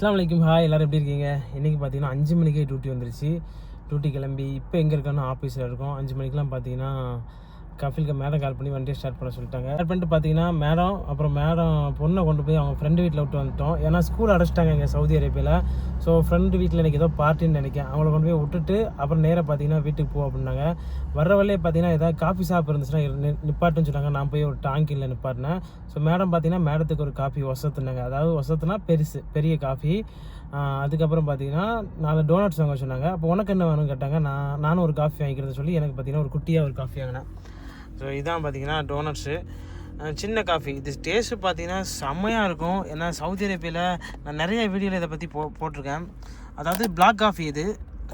அஸ்லாம் வலைக்கும் ஹாய் எல்லோரும் எப்படி இருக்கீங்க? இன்றைக்கி பார்த்தீங்கன்னா அஞ்சு மணிக்கே டியூட்டி வந்துருச்சு. டியூட்டி கிளம்பி இப்போ எங்கே இருக்கோன்னா ஆஃபீஸில் இருக்கோம். அஞ்சு மணிக்கெலாம் பார்த்தீங்கன்னா கஃபிலுக்கு மேடம் கால் பண்ணி வண்டியை ஸ்டார்ட் பண்ண சொல்லிட்டாங்க. ஸ்டார்ட் பண்ணிட்டு பார்த்தீங்கன்னா மேடம் அப்புறம் மேடம் பொண்ணை கொண்டு போய் அவங்க ஃப்ரெண்டு வீட்டில் விட்டு வந்துட்டோம். ஏன்னா ஸ்கூல் அடைச்சிட்டாங்க இங்கே சவுதி அரேபியாவில் ஸோ ஃப்ரெண்டு வீட்டில் எனக்கு ஏதோ பார்ட்டின்னு நினைக்கிறேன். அவங்கள கொண்டு போய் விட்டுட்டு அப்புறம் நேராக பார்த்தீங்கன்னா வீட்டுக்கு போ அப்படின்னாங்க. வர்ற வழியே பார்த்தீங்கன்னா ஏதாவது காஃபி ஷாப் இருந்துச்சுன்னா நிப்பாட்டுன்னு சொன்னாங்க. நான் போய் ஒரு டாங்கியில் நிப்பாட்டினேன். ஸோ மேடம் பார்த்தீங்கன்னா மேடத்துக்கு ஒரு காஃபி ஒசத்துனாங்க. அதாவது ஒசத்துனா பெருசு பெரிய காஃபி அதுக்கப்புறம் பார்த்தீங்கன்னா நாலு டோனட்ஸ் வாங்க சொன்னாங்க. அப்போ உனக்கு என்ன வேணும்னு கேட்டாங்க. நான் நானும் ஒரு காஃபி வாங்கிக்கிறேன்னு சொல்லி எனக்கு பார்த்தீங்கன்னா ஒரு குட்டியாக ஒரு காஃபி வாங்கினேன். ஸோ இதான் பார்த்தீங்கன்னா டோனட்ஸு சின்ன காஃபி இது டேஸ்ட்டு பார்த்தீங்கன்னா செம்மையாக இருக்கும். ஏன்னா சவுதி அரேபியாவில் நான் நிறைய வீடியோவில் இதை பற்றி போ போட்டிருக்கேன். அதாவது பிளாக் காஃபி இது.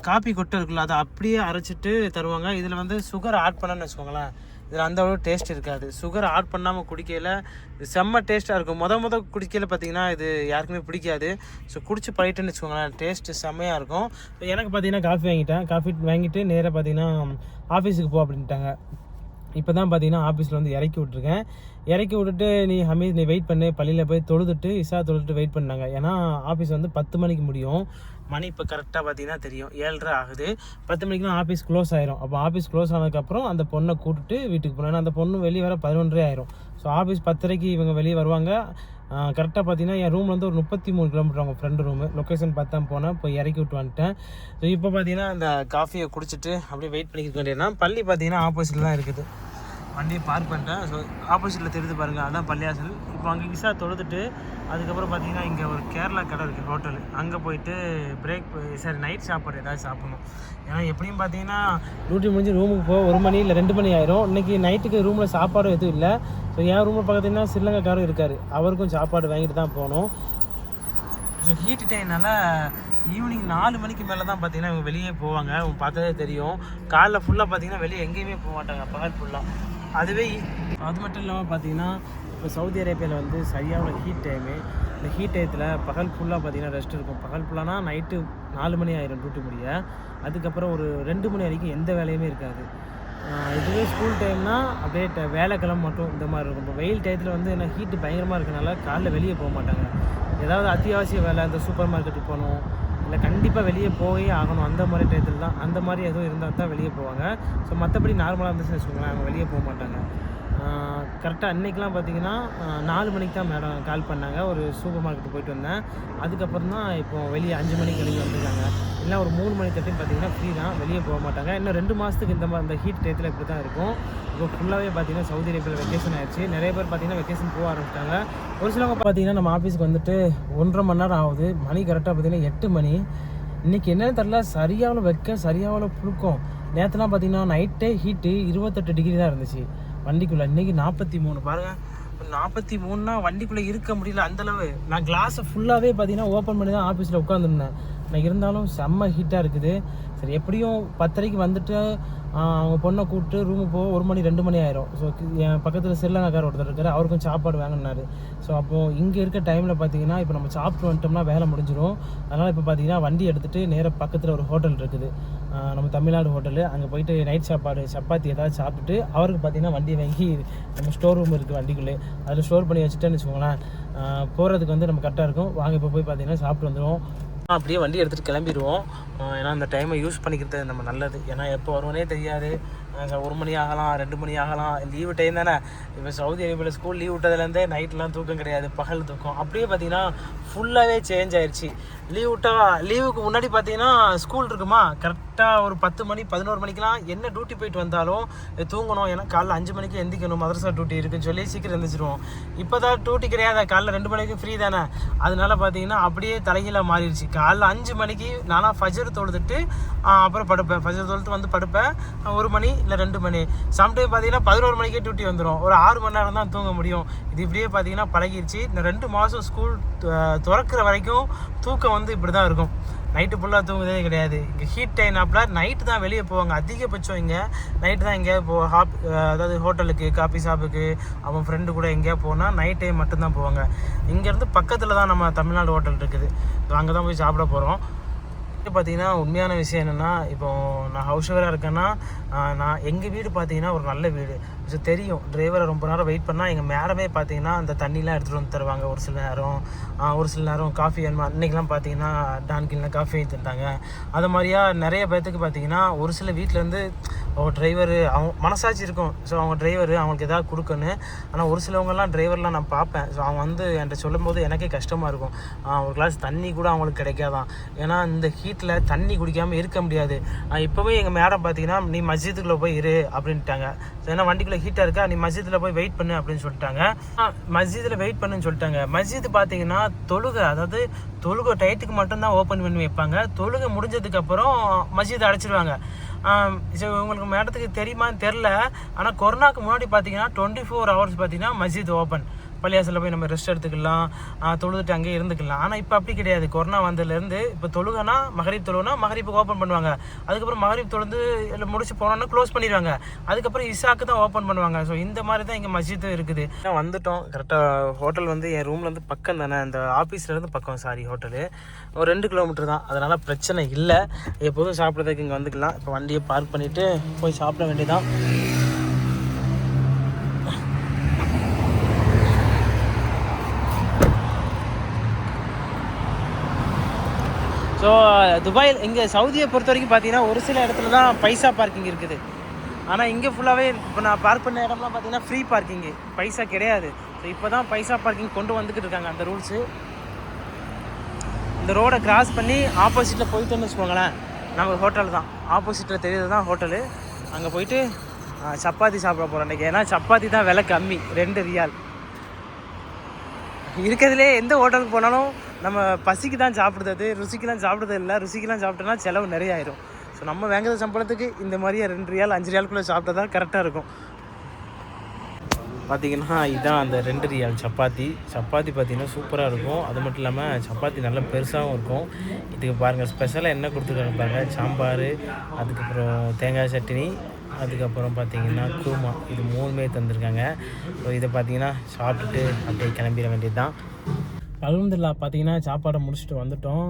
காஃபி கொட்டை இருக்குல்ல அதை அப்படியே அரைச்சிட்டு தருவாங்க. இதில் வந்து சுகர் ஆட் பண்ணணும்னு வச்சுக்கோங்களேன். இதில் அந்த அளவு டேஸ்ட் இருக்காது. சுகர் ஆட் பண்ணாமல் குடிக்கையில் இது செம்ம டேஸ்ட்டாக இருக்கும். மொதல் மொதல் குடிக்கையில் பார்த்தீங்கன்னா இது யாருக்குமே பிடிக்காது. ஸோ குடிச்சு பழகிட்டுன்னு வச்சுக்கோங்களேன். டேஸ்ட்டு செம்மையாக இருக்கும். எனக்கு பார்த்தீங்கன்னா காஃபி வாங்கிட்டேன். காஃபி வாங்கிட்டு நேராக பார்த்தீங்கன்னா ஆஃபீஸுக்கு போ அப்படின்ட்டாங்க. இப்போ தான் பார்த்தீங்கன்னா ஆஃபீஸில் வந்து இறக்கி விட்ருக்கேன் இறக்கி விட்டுட்டு நீ ஹமீத் நீ வெயிட் பண்ணு. பள்ளியில் போய் தொழுதுட்டு இஷா தொழுதுட்டு வெயிட் பண்ணாங்க. ஏன்னா ஆஃபீஸ் வந்து பத்து மணிக்கு முடியும். மணி இப்போ கரெக்டாக பார்த்தீங்கன்னா தெரியும். ஏழரை ஆகுது. பத்து மணிக்குலாம் ஆஃபீஸ் க்ளோஸ் ஆயிரும். அப்போ ஆஃபீஸ் க்ளோஸ் ஆனதுக்கப்புறம் அந்த பொண்ணை கூட்டுட்டு வீட்டுக்கு போனேன். அந்த பொண்ணு வெளியே வர பதினொன்றே ஆயிரும். ஸோ ஆஃபீஸ் பத்தரைக்கு இவங்க வெளியே வருவாங்க. கரெக்டாக பார்த்தீங்கன்னா என் ரூம்லேருந்து ஒரு முப்பத்தி மூணு கிலோமீட்டர் அவங்க ஃப்ரெண்டு ரூமு லொக்கேஷன் பார்த்தா தான் போனேன். போய் இறக்கி விட்டு வந்துட்டேன். ஸோ இப்போ பார்த்தீங்கன்னா அந்த காஃபியை குடிச்சிட்டு அப்படியே வெயிட் பண்ணிக்க வேண்டியதுனா பள்ளி பார்த்தீங்கன்னா ஆப்போசிட்டில் தான் இருக்குது. வண்டியை பார்க் பண்ணிட்டேன். ஸோ ஆப்போசிட்டில் தெரியுது பாருங்கள் அதான் பள்ளியாசல். இப்போ அங்கே இசா தொழுதுட்டு அதுக்கப்புறம் பார்த்தீங்கன்னா இங்கே ஒரு கேரளா கடை இருக்குது ஹோட்டல் அங்கே போயிட்டு பிரேக் சரி நைட் சாப்பாடு ஏதாவது சாப்பிடணும். ஏன்னா எப்படியும் பார்த்தீங்கன்னா டியூட்டி முடிஞ்சு ரூமுக்கு போக ஒரு மணி இல்லை ரெண்டு மணி ஆயிரும். இன்றைக்கி நைட்டுக்கு ரூமில் சாப்பாடும் எதுவும் இல்லை. ஸோ என் ரூமில் பார்த்தீங்கன்னா ஸ்ரீலங்காக்காரும் இருக்கார். அவருக்கும் சாப்பாடு வாங்கிட்டு தான் போகணும். ஸோ ஹீட்டு டைம்னால ஈவினிங் நாலு மணிக்கு மேலே தான் பார்த்தீங்கன்னா இவங்க வெளியே போவாங்க. அவங்க பார்த்ததே தெரியும். காலைல ஃபுல்லாக பார்த்தீங்கன்னா வெளியே எங்கேயுமே போக மாட்டாங்க பகல் ஃபுல்லாக அதுவே அது மட்டும் இல்லாமல் பார்த்தீங்கன்னா இப்போ சவுதி அரேபியாவில் வந்து சரியான ஹீட் டைமு இந்த ஹீட் டயத்தில் பகல் ஃபுல்லாக பார்த்தீங்கன்னா ரெஸ்ட் இருக்கும். பகல் ஃபுல்லானா நைட்டு நாலு மணி ஆயிரும் டூட்டு முடிய. அதுக்கப்புறம் ஒரு ரெண்டு மணி வரைக்கும் எந்த வேலையுமே இருக்காது. இதுவே ஸ்கூல் டைம்னா அப்படியே வேலைக்கிழமை மட்டும் இந்த மாதிரி இருக்கும். இப்போ வெயில் டயத்தில் வந்து என்ன ஹீட்டு பயங்கரமாக இருக்கனால காலைல வெளியே போக மாட்டாங்க. ஏதாவது அத்தியாவசிய வேலை இந்த சூப்பர் மார்க்கெட்டுக்கு போகணும் இல்லை கண்டிப்பாக வெளியே போயே ஆகணும். அந்த மாதிரி டயத்தில் தான் அந்த மாதிரி எதுவும் இருந்தால் தான் வெளியே போவாங்க. ஸோ மற்றபடி நார்மலாக இருந்துச்சுன்னு வச்சுக்கோங்களேன் அவங்க வெளியே போக மாட்டாங்க. கரெக்டாக அன்னைக்கெலாம் பார்த்தீங்கன்னா நாலு மணிக்கு தான் மேடம் கால் பண்ணாங்க. ஒரு சூப்பர் மார்க்கெட் போயிட்டு வந்தேன். அதுக்கப்புறம் தான் இப்போ வெளியே அஞ்சு மணிக்கு வெளியே வந்திருக்காங்க. இல்லை ஒரு மூணு மணி தட்டி பார்த்தீங்கன்னா ஃப்ரீ தான் வெளியே போக மாட்டாங்க. இன்னும் ரெண்டு மாதத்துக்கு இந்த மாதிரி இந்த ஹீட் டயத்தில் இப்படி தான் இருக்கும். இப்போ ஃபுல்லாகவே பார்த்தீங்கன்னா சவுதி அரேபியாவில் வெக்கேஷன் ஆயிடுச்சு. நிறைய பேர் பார்த்தீங்கன்னா வெக்கேஷன் போக ஆரம்பிச்சிட்டாங்க. ஒரு சிலவங்க பார்த்தீங்கன்னா நம்ம ஆஃபீஸ்க்கு வந்துட்டு ஒன்றரை மணி நேரம் ஆகுது. மணி கரெக்டாக பார்த்தீங்கன்னா எட்டு மணி. இன்னைக்கு என்னென்னு தெரில சரியாவில் வெக்க சரியாவில் புழுக்கம். நேற்றுலாம் பார்த்தீங்கன்னா நைட்டே ஹீட்டு இருபத்தெட்டு டிகிரி தான் இருந்துச்சு. வண்டிக்குள்ளே இன்றைக்கி நாற்பத்தி மூணு. பாருங்கள் நாற்பத்தி மூணுனா வண்டிக்குள்ளே இருக்க முடியல அந்தளவு நான் கிளாஸை ஃபுல்லாகவே பார்த்தீங்கன்னா ஓப்பன் பண்ணி தான் ஆஃபீஸில் உட்காந்துருந்தேன் ஆனால் இருந்தாலும் செம்ம ஹீட்டாக இருக்குது. சரி எப்படியும் பத்தரைக்கு வந்துட்டு அவங்க பொண்ணை கூப்பிட்டு ரூமுக்கு போக ஒரு மணி ரெண்டு மணி ஆயிரும். ஸோ என் பக்கத்தில் ஸ்ரீலங்காக்கார் ஒருத்தர் இருக்கார் அவருக்கும் சாப்பாடு வாங்கினாரு ஸோ அப்போது இங்கே இருக்க டைமில் பார்த்தீங்கன்னா இப்போ நம்ம சாப்பிட்டு வந்துட்டோம்னா வேலை முடிஞ்சிடும் அதனால் இப்போ பார்த்தீங்கன்னா வண்டி எடுத்துகிட்டு நேராக பக்கத்தில் ஒரு ஹோட்டல் இருக்குது. நம்ம தமிழ்நாடு ஹோட்டலு அங்கே போயிட்டு நைட் சாப்பாடு சப்பாத்தி ஏதாவது சாப்பிட்டுட்டு அவருக்கு பார்த்தீங்கன்னா வண்டி வாங்கி நம்ம ஸ்டோர் ரூம் இருக்குது வண்டிக்குள்ளே. அதில் ஸ்டோர் பண்ணி வச்சுட்டேன்னு வச்சுக்கோங்களேன். போகிறதுக்கு வந்து நம்ம கரெக்டாக இருக்கும். வாங்க இப்போ போய் பார்த்தீங்கன்னா சாப்பிட்டு வந்துடுவோம் அப்படியே வண்டி எடுத்துகிட்டு கிளம்பிடுவோம். ஏன்னா அந்த டைமை யூஸ் பண்ணிக்கிறது நம்ம நல்லது. ஏன்னா எப்போ வருவோன்னே தெரியாது. ஒரு மணி ஆகலாம் ரெண்டு மணி ஆகலாம் லீவு டைம் தானே? இப்போ சவுதி அரேபியாவில் ஸ்கூல் லீவ் விட்டதுலேருந்தே நைட்லாம் தூக்கம் கிடையாது பகல் தூக்கம். அப்படியே பார்த்தீங்கன்னா ஃபுல்லாகவே சேஞ்ச் ஆயிடுச்சு லீவ் விட்டா லீவுக்கு முன்னாடி பார்த்தீங்கன்னா ஸ்கூல் இருக்குமா? கரெக்டாக ஒரு பத்து மணி பதினோரு மணிக்கெலாம் என்ன டியூட்டி போயிட்டு வந்தாலும் தூங்கணும் ஏன்னா காலைல அஞ்சு மணிக்கு எந்திக்கணும் மதரசா டியூட்டி இருக்குன்னு சொல்லி சீக்கிரம் எந்திரிச்சிருவோம். இப்போ தான் டியூட்டி கிடையாது காலைல ரெண்டு மணிக்கு ஃப்ரீ தானே? அதனால பார்த்தீங்கன்னா அப்படியே தலைகீழாக மாறிடுச்சு. காலைல அஞ்சு மணிக்கு நானாக ஃபஜர் தொழுதுட்டு அப்புறம் படுப்பேன். ஃபஜர் தொழுத்து வந்து படுப்பேன். ஒரு மணி இல்லை ரெண்டு மணி. சம்டைம் பார்த்தீங்கன்னா பதினோரு மணிக்கே டியூட்டி வந்துடும் ஒரு ஆறு மணி நேரம் தான் தூங்க முடியும். இது இப்படியே பார்த்தீங்கன்னா பழகிருச்சு. இந்த ரெண்டு மாதம் ஸ்கூல் திறக்கிற வரைக்கும் தூக்கம் வந்து இப்படி தான் இருக்கும் நைட்டு ஃபுல்லாக தூங்குதே கிடையாது. இங்கே ஹீட் டைம் ஆப்பில் நைட்டு தான் வெளியே போவாங்க. அதிகபட்சம் இங்கே நைட்டு தான் எங்கேயாவது போ ஹாப் அதாவது ஹோட்டலுக்கு காஃபி ஷாப்புக்கு அவன் ஃப்ரெண்டு கூட எங்கேயா போனால் நைட் டைம் மட்டும்தான் போவாங்க. இங்கேருந்து பக்கத்தில் தான் நம்ம தமிழ்நாடு ஹோட்டல் இருக்குது. அங்கே தான் போய் சாப்பிட போகிறோம் பார்த்தீங்கன்னா உண்மையான விஷயம் என்னென்னா இப்போ நான் ஹவுஸ் ஓவராக இருக்கேன்னா நான் எங்கள் வீடு பார்த்தீங்கன்னா ஒரு நல்ல வீடு. ஸோ தெரியும். டிரைவரை ரொம்ப நேரம் வெயிட் பண்ணால் எங்கள் மேடமே பார்த்தீங்கன்னா அந்த தண்ணிலாம் எடுத்துகிட்டு வந்து தருவாங்க. ஒரு சில நேரம் ஒரு சில நேரம் காஃபி வேணுமா அன்றைக்கெலாம் பார்த்தீங்கன்னா டான்கின்லாம் காஃபி தந்தாங்க. அது மாதிரியா நிறைய பேர்த்துக்கு பார்த்தீங்கன்னா ஒரு சில வீட்டிலேருந்து அவங்க டிரைவரு அவங்க மனசாட்சி இருக்கும். ஸோ அவங்க டிரைவர் அவங்களுக்கு எதாவது கொடுக்கணும். ஆனால் ஒரு சிலவங்கெல்லாம் டிரைவர்லாம் நான் பார்ப்பேன். ஸோ அவங்க வந்து என்கிட்ட சொல்லும்போது எனக்கே கஷ்டமாக இருக்கும். ஒரு கிளாஸ் தண்ணி கூட அவங்களுக்கு கிடைக்காதான். ஏன்னா இந்த ஹீட்டில் தண்ணி குடிக்காமல் இருக்க முடியாது. இப்போவே எங்கள் மேடம் பார்த்தீங்கன்னா நீ மஸ்ஜித்துக்குள்ளே போய் இரு அப்படின்ட்டாங்க. ஸோ ஏன்னா வண்டிக்குள்ளே ஹீட்டாக இருக்கா? நீ மஸ்ஜிதில் போய் வெயிட் பண்ணு அப்படின்னு சொல்லிட்டாங்க. மஸ்ஜிதில் வெயிட் பண்ணுன்னு சொல்லிட்டாங்க. மஸ்ஜித் பார்த்தீங்கன்னா தொழுகை அதாவது தொழுகை டயத்துக்கு மட்டும்தான் ஓப்பன் பண்ணி வைப்பாங்க. தொழுகை முடிஞ்சதுக்கப்புறம் மஸ்ஜித் அடைச்சிருவாங்க. சரி உங்களுக்கு மேடத்துக்கு தெரியுமான்னு தெரில ஆனால் கொரோனாக்கு முன்னாடி பார்த்தீங்கன்னா டுவெண்ட்டி ஃபோர் ஹவர்ஸ் பார்த்தீங்கன்னா மஸ்ஜித் ஓப்பன் பள்ளியாசலில் போய் நம்ம ரெஸ்ட் எடுத்துக்கலாம். தொழுதுட்டு அங்கேயே இருந்துக்கலாம். ஆனால் இப்போ அப்படி கிடையாது. கொரோனா வந்ததுலேருந்து இப்போ தொழுகனா மகரீப் தொழுகனா மகரீப்புக்கு ஓப்பன் பண்ணுவாங்க. அதுக்கப்புறம் மகரீப் தொழுந்து இல்லை முடிச்சு போனோன்னா க்ளோஸ் பண்ணிடுவாங்க. அதுக்கப்புறம் இசாக்கு தான் ஓப்பன் பண்ணுவாங்க. ஸோ இந்த மாதிரி தான் இங்கே மஸ்ஜித்தும் இருக்குது. வந்துட்டோம். கரெக்டாக ஹோட்டல் வந்து என் ரூம்லேருந்து பக்கம் தானே. அந்த ஆஃபீஸ்லேருந்து பக்கம் சாரி ஹோட்டலு ஒரு ரெண்டு கிலோமீட்டர் தான். அதனால் பிரச்சனை இல்லை. எப்போதும் சாப்பிட்றதுக்கு இங்கே வந்துக்கலாம். இப்போ வண்டியை பார்க் பண்ணிவிட்டு போய் சாப்பிட வேண்டியதான் ஸோ துபாயில் இங்கே சவுதியை பொறுத்த வரைக்கும் பார்த்தீங்கன்னா ஒரு சில இடத்துல தான் பைசா பார்க்கிங் இருக்குது. ஆனால் இங்கே ஃபுல்லாகவே இப்போ நான் பார்க் பண்ண இடம்லாம் பார்த்தீங்கன்னா ஃப்ரீ பார்க்கிங்கு பைசா கிடையாது. ஸோ இப்போ தான் பைசா பார்க்கிங் கொண்டு வந்துக்கிட்டு இருக்காங்க அந்த ரூல்ஸு இந்த ரோடை கிராஸ் பண்ணி ஆப்போசிட்டில் போயிட்டோன்னு வச்சுக்கோங்களேன். நம்ம ஹோட்டல் தான். ஆப்போசிட்டில் தெரியுது தான் ஹோட்டலு அங்கே போயிட்டு சப்பாத்தி சாப்பிட போகிறோம் இன்றைக்கி ஏன்னா சப்பாத்தி தான் விலை கம்மி. ரெண்டு ரியால். இருக்கிறதுலே எந்த ஹோட்டலுக்கு போனாலும் நம்ம பசிக்கு தான் சாப்பிடுறது ருசிக்கெலாம் சாப்பிடுறது இல்லை ருசிக்கெலாம் சாப்பிட்டோன்னா செலவு நிறைய ஆயிரும் ஸோ நம்ம வாங்குற சம்பளத்துக்கு இந்த மாதிரியே ரெண்டு ரியால் அஞ்சு ரியாலுக்குள்ளே சாப்பிட்டா தான் கரெக்டாக இருக்கும். பார்த்திங்கன்னா இதுதான் அந்த ரெண்டு ரியால் சப்பாத்தி. சப்பாத்தி பார்த்திங்கன்னா சூப்பராக இருக்கும். அது மட்டும் இல்லாமல் சப்பாத்தி நல்லா பெருசாகவும் இருக்கும். இதுக்கு பாருங்கள் ஸ்பெஷலாக என்ன கொடுத்துருக்காங்க பாருங்கள் சாம்பார் அதுக்கப்புறம் தேங்காய் சட்னி அதுக்கப்புறம் பார்த்திங்கன்னா குருமா. இது மூணுமே தந்திருக்காங்க. ஸோ இதை பார்த்திங்கன்னா சாப்பிட்டுட்டு அப்படியே கிளம்பிட வேண்டியது தான் அலமதுல்லா பார்த்தீங்கன்னா சாப்பாடை முடிச்சுட்டு வந்துட்டோம்.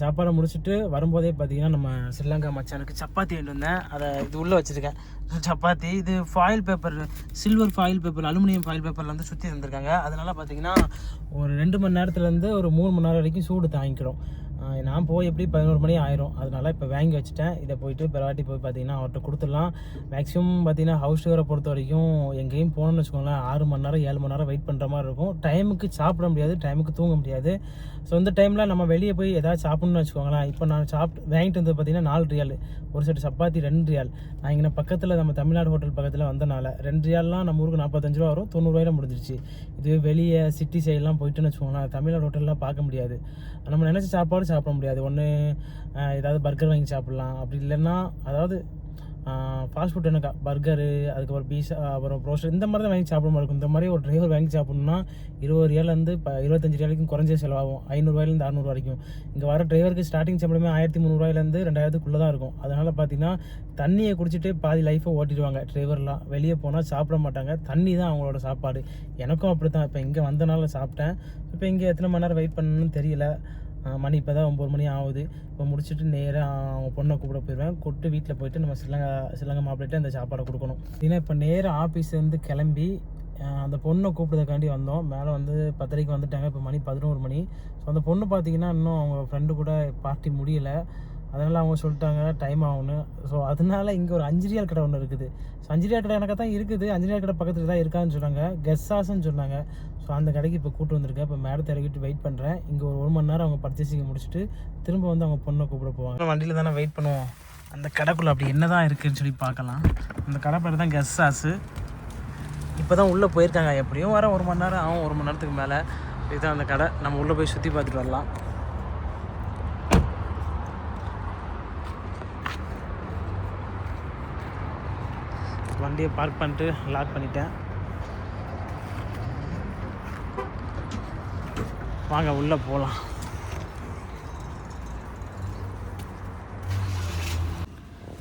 சாப்பாடை முடிச்சுட்டு வரும்போதே பார்த்தீங்கன்னா நம்ம ஸ்ரீலங்கா மச்சானுக்கு சப்பாத்தி வேண்டு வந்தேன். அதை இது உள்ளே வச்சுருக்கேன். சப்பாத்தி இது foil paper silver foil paper aluminium foil பேப்பரில் வந்து சுற்றி தந்திருக்காங்க. அதனால் பார்த்தீங்கன்னா ஒரு ரெண்டு மணி நேரத்துலேருந்து ஒரு மூணு மணி நேரம் வரைக்கும் சூடு தாங்கிக்கிறோம். நான் போய் எப்படி பதினோரு மணி ஆயிரும்? அதனால இப்போ வாங்கி வச்சுட்டேன். இதை போயிட்டு பிறவாட்டி போய் பார்த்தீங்கன்னா அவர்கிட்ட கொடுத்துடலாம். மேக்ஸிமம் பார்த்தீங்கன்னா ஹவுஸ் டூரை பொறுத்த வரைக்கும் எங்கேயும் போகணும்னு வச்சுக்கோங்களேன். ஆறு மணி நேரம் ஏழு மணி நேரம் வெயிட் பண்ணுற மாதிரி இருக்கும். டைமுக்கு சாப்பிட முடியாது டைமுக்கு தூங்க முடியாது. ஸோ இந்த டைமில் நம்ம வெளியே போய் ஏதாவது சாப்பிட்ணும்னு வச்சுக்கோங்களேன். இப்போ நான் சாப்பிட்டு வாங்கிட்டு வந்து பார்த்தீங்கன்னா நாலு ரியால். ஒரு செட் சப்பாத்தி ரெண்டு ரியால். நான் இங்கே பக்கத்தில் நம்ம தமிழ்நாடு ஹோட்டல் பக்கத்தில் வந்தனால ரெண்டு ரியால்லாம் நம்ம ஊருக்கு நாற்பத்தஞ்சு ரூபா வரும். தொண்ணூறுவாயில் முடிஞ்சிருச்சு. இதுவே வெளியே சிட்டி சைட்லாம் போயிட்டுன்னு வச்சுக்கோங்களேன். தமிழ்நாடு ஹோட்டல்லாம் பார்க்க முடியாது. நம்ம நினச்ச சாப்பாடு சாப்பிட முடியாது. ஒன்று ஏதாவது பர்கர் வாங்கி சாப்பிட்லாம். அப்படி இல்லைன்னா அதாவது ஃபாஸ்ட் ஃபுட் என்னக்கா? பர்கரு அதுக்கப்புறம் பீஸா அப்புறம் ப்ரோஸ்டர் இந்த மாதிரி தான் வாங்கி சாப்பிட மாதிரி இருக்கும். இந்த மாதிரி ஒரு டிரைவர் வாங்கி சாப்பிட்ணுன்னா இருபது ரியாலேருந்து இப்போ இருபத்தஞ்சு ரியாலுக்கும் குறைஞ்ச செலவாகும். ஐநூறுரூவாயிலேருந்து அறநூறு வரைக்கும். இங்கே வர டிரைவருக்கு ஸ்டார்டிங் சம்பளமே ஆயிரத்தி முந்நூறுவாயிலேருந்து ரெண்டாயிரத்துக்குள்ளே தான் இருக்கும். அதனால் பார்த்தீங்கன்னா தண்ணியை குடிச்சிட்டு பாதி லைஃப்பை ஓட்டிடுவாங்க டிரைவர்லாம் வெளியே போனால் சாப்பிட மாட்டாங்க. தண்ணி தான் அவங்களோட சாப்பாடு. எனக்கும் அப்படி தான் இப்போ இங்கே வந்தனால சாப்பிட்டேன். இப்போ இங்கே எத்தனை மணி நேரம் வெயிட் பண்ணணும்னு தெரியல. மணி இப்போ தான் ஒம்பது மணி ஆகுது. இப்போ முடிச்சுட்டு நேராக அவங்க பொண்ணை கூப்பிட போயிடுவேன் கூப்பிட்டு வீட்டில் போயிட்டு நம்ம சிலங்கா சிலங்கை மாப்பிள்ளைட்டு அந்த சாப்பாடை கொடுக்கணும். ஏன்னா இப்போ நேராக ஆஃபீஸ்லேருந்து கிளம்பி அந்த பொண்ணை கூப்பிடுறதுக்காண்டி வந்தோம். மேலே வந்து பத்தரைக்கு வந்துட்டாங்க. இப்போ மணி பதினோரு மணி. ஸோ அந்த பொண்ணு பார்த்தீங்கன்னா இன்னும் அவங்க ஃப்ரெண்டு கூட பார்ட்டி முடியலை. அதனால் அவங்க சொல்லிட்டாங்க டைம் ஆகும்னு. ஸோ அதனால இங்கே ஒரு அஞ்சிரியால் கடை ஒன்று இருக்குது. ஸோ அஞ்சிரியால் கடை எனக்கு தான் இருக்குது. அஞ்சிரியால் கடை பக்கத்தில் தான் இருக்கான்னு சொன்னாங்க. கெஸ்ஸாஸ்ன்னு சொன்னாங்க. ஸோ அந்த கடைக்கு இப்போ கூட்டு வந்திருக்கேன். இப்போ மேடத்தை இறக்கிட்டு வெயிட் பண்ணுறேன் இங்கே ஒரு ஒரு மணி நேரம் அவங்க பர்ச்சேசிங் முடிச்சுட்டு திரும்ப வந்து அவங்க பொண்ணை கூப்பிட போவாங்க. வண்டியில் தானே வெயிட் பண்ணுவோம். அந்த கடைக்குள்ளே அப்படி என்ன தான் இருக்குதுன்னு சொல்லி பார்க்கலாம். அந்த கடை பேர் தான் கெஸ்ஸாஸு. இப்போ தான் உள்ளே போயிருக்காங்க. எப்படியும் வர ஒரு மணி நேரம் ஆகும். ஒரு மணி நேரத்துக்கு மேலே. இதுதான் அந்த கடை. நம்ம உள்ளே போய் சுற்றி பார்த்துட்டு வரலாம். வண்டியை பார்க் பண்ணிட்டு லாக் பண்ணிட்டேன். வாங்க உள்ளே போகலாம்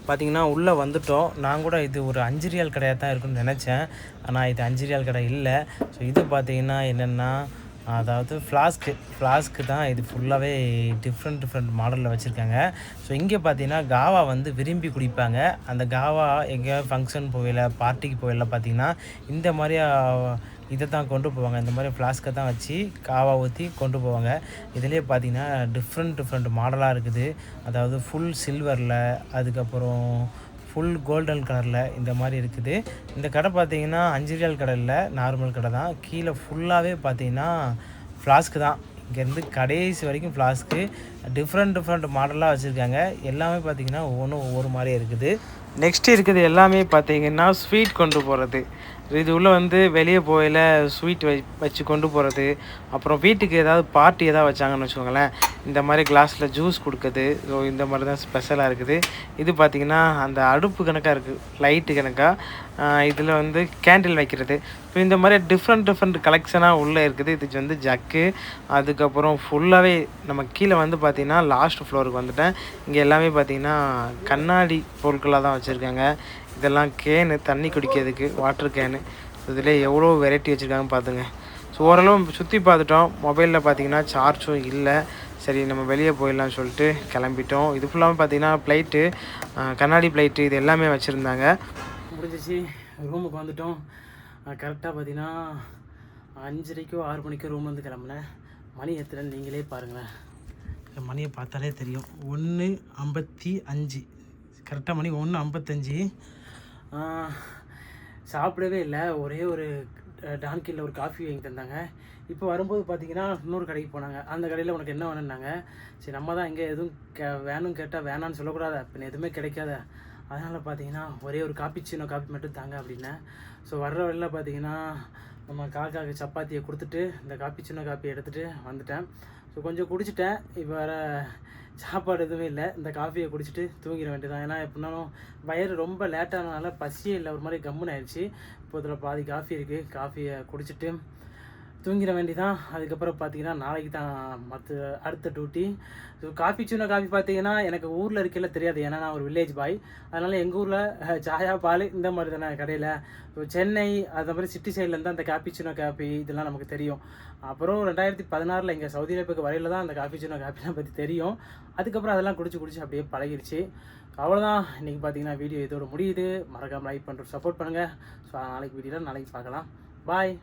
பார்த்திங்கன்னா உள்ளே வந்துட்டோம். நான் கூட இது ஒரு அஞ்சு ரியால் கடையாக தான் இருக்குன்னு நினச்சேன். ஆனால் இது அஞ்சு ரியால் கடை இல்லை. ஸோ இது பார்த்திங்கன்னா என்னென்னா அதாவது ஃப்ளாஸ்க்கு ஃப்ளாஸ்க்கு தான் இது ஃபுல்லாகவே டிஃப்ரெண்ட் டிஃப்ரெண்ட் மாடலில் வச்சுருக்காங்க. ஸோ இங்கே பார்த்தீங்கன்னா காவா வந்து விரும்பி குடிப்பாங்க. அந்த காவா எங்கேயாவது ஃபங்க்ஷன் போகல பார்ட்டிக்கு போகல பார்த்தீங்கன்னா இந்த மாதிரி இதை தான் கொண்டு போவாங்க. இந்த மாதிரி ஃப்ளாஸ்க்கை தான் வச்சு காவா ஊற்றி கொண்டு போவாங்க. இதுலேயே பார்த்தீங்கன்னா டிஃப்ரெண்ட் டிஃப்ரெண்ட் மாடலாக இருக்குது. அதாவது ஃபுல் சில்வரில் அதுக்கப்புறம் ஃபுல் கோல்டன் கலரில் இந்த மாதிரி இருக்குது. இந்த கடை பார்த்தீங்கன்னா அஞ்சு ரியால் கடை இல்லை நார்மல் கடை தான். கீழே ஃபுல்லாகவே பார்த்தீங்கன்னா ஃப்ளாஸ்க்கு தான். இங்கேருந்து கடைசி வரைக்கும் ஃப்ளாஸ்க்கு டிஃப்ரெண்ட் டிஃப்ரெண்ட் மாடலாக வச்சுருக்காங்க. எல்லாமே பார்த்தீங்கன்னா ஒவ்வொன்றும் ஒவ்வொரு மாதிரியே இருக்குது. நெக்ஸ்ட் இருக்குது எல்லாமே பார்த்தீங்கன்னா ஸ்வீட் கொண்டு போகிறது இது உள்ளே வந்து வெளியே போயில ஸ்வீட் வை வச்சு கொண்டு போகிறது அப்புறம் வீட்டுக்கு ஏதாவது பார்ட்டி ஏதாவது வச்சாங்கன்னு வச்சுக்கோங்களேன். இந்த மாதிரி கிளாஸில் ஜூஸ் கொடுக்குது ஸோ இந்த மாதிரி தான் ஸ்பெஷலாக இருக்குது. இது பார்த்திங்கன்னா அந்த அடுப்பு கணக்காக இருக்குது லைட்டு கணக்காக இதில் வந்து கேண்டில் வைக்கிறது. ஸோ இந்த மாதிரி டிஃப்ரெண்ட் டிஃப்ரெண்ட் கலெக்ஷனாக உள்ளே இருக்குது. இது வந்து ஜக்கு அதுக்கப்புறம் ஃபுல்லாகவே நம்ம கீழே வந்து பார்த்திங்கன்னா லாஸ்ட் ஃப்ளோருக்கு வந்துட்டேன். இங்கே எல்லாமே பார்த்திங்கன்னா கண்ணாடி பொருட்களாக தான் வச்சுருக்காங்க. இதெல்லாம் கேனு தண்ணி குடிக்கிறதுக்கு வாட்டர் கேனு இதில் எவ்வளோ வெரைட்டி வச்சுருக்காங்க பார்த்துங்க ஸோ ஓரளவு சுற்றி பார்த்துட்டோம். மொபைலில் பார்த்தீங்கன்னா சார்ஜும் இல்லை. சரி நம்ம வெளியே போயிடலாம்னு சொல்லிட்டு கிளம்பிட்டோம். இது ஃபுல்லாக பார்த்தீங்கன்னா ப்ளைட்டு கண்ணாடி ப்ளைட்டு இது எல்லாமே வச்சுருந்தாங்க. முடிஞ்சிச்சு. ரூமுக்கு வந்துட்டோம். கரெக்டாக பார்த்தீங்கன்னா அஞ்சரைக்கோ ஆறு மணிக்கோ ரூம் வந்து கிளம்புனேன். மணி எத்தனை நீங்களே பாருங்களேன். மணியை பார்த்தாலே தெரியும். ஒன்று ஐம்பத்தி அஞ்சு. கரெக்டாக மணி ஒன்று ஐம்பத்தஞ்சு. சாப்பிடவே இல்லை. ஒரே ஒரு டான்கில் ஒரு காஃபி வாங்கி தந்தாங்க. இப்போ வரும்போது பார்த்தீங்கன்னா இன்னொரு கடைக்கு போனாங்க. அந்த கடையில் உனக்கு என்ன வேணும்னாங்க? சரி நம்ம தான் இங்கே எதுவும் கே வேணும் கேட்டால் வேணான்னு சொல்லக்கூடாது. பின்ன எதுவுமே கிடைக்காத. அதனால் பார்த்தீங்கன்னா ஒரே ஒரு காப்பி சின்ன காப்பி மட்டும் தாங்க அப்படின்னேன் ஸோ வர்ற வழியில் பார்த்தீங்கன்னா நம்ம காக்காக்கு சப்பாத்தியை கொடுத்துட்டு இந்த காப்பி சின்ன காப்பி எடுத்துகிட்டு வந்துட்டேன். ஸோ கொஞ்சம் குடிச்சிட்டேன். இப்போ வேறு சாப்பாடு எதுவுமே இல்லை. இந்த காஃபியை குடிச்சிட்டு தூங்கிட வேண்டியதான் ஏன்னா எப்படினாலும் வயிறு ரொம்ப லேட்டானனால பசியே இல்லை. ஒரு மாதிரி கம்முன்னு ஆயிடுச்சு. இப்போ இதில் பாதி காஃபி இருக்குது காஃபியை குடிச்சிட்டு தூங்கிட வேண்டிதான். அதுக்கப்புறம் பார்த்தீங்கன்னா நாளைக்கு தான் மற்ற அடுத்த டியூட்டி ஸோ காஃபி சின்ன காஃபி பார்த்தீங்கன்னா எனக்கு ஊரில் இருக்கையில தெரியாது. ஏன்னா நான் ஒரு வில்லேஜ் பாய் அதனால் எங்கள் ஊரில் சாயா பால் இந்த மாதிரி தானே கடையில். ஸோ சென்னை அது மாதிரி சிட்டி சைட்லேருந்து அந்த காஃபி சின்ன காஃபி இதெல்லாம் நமக்கு தெரியும். அப்புறம் ரெண்டாயிரத்தி பதினாறில் இங்கே சவுதி அரேபியாவுக்கு வரையில் தான் அந்த காஃபி சின்ன காஃபிலாம் பற்றி தெரியும். அதுக்கப்புறம் அதெல்லாம் குடிச்சு குடிச்சு அப்படியே பழகிடுச்சு அவ்வளோதான் இன்றைக்கி பார்த்தீங்கன்னா வீடியோ இதோட முடியுது. மறக்காமல் லைக் பண்ணுற சப்போர்ட் பண்ணுங்கள் ஸோ நாளைக்கு வீடியோவில் நாளைக்கு பார்க்கலாம். பாய்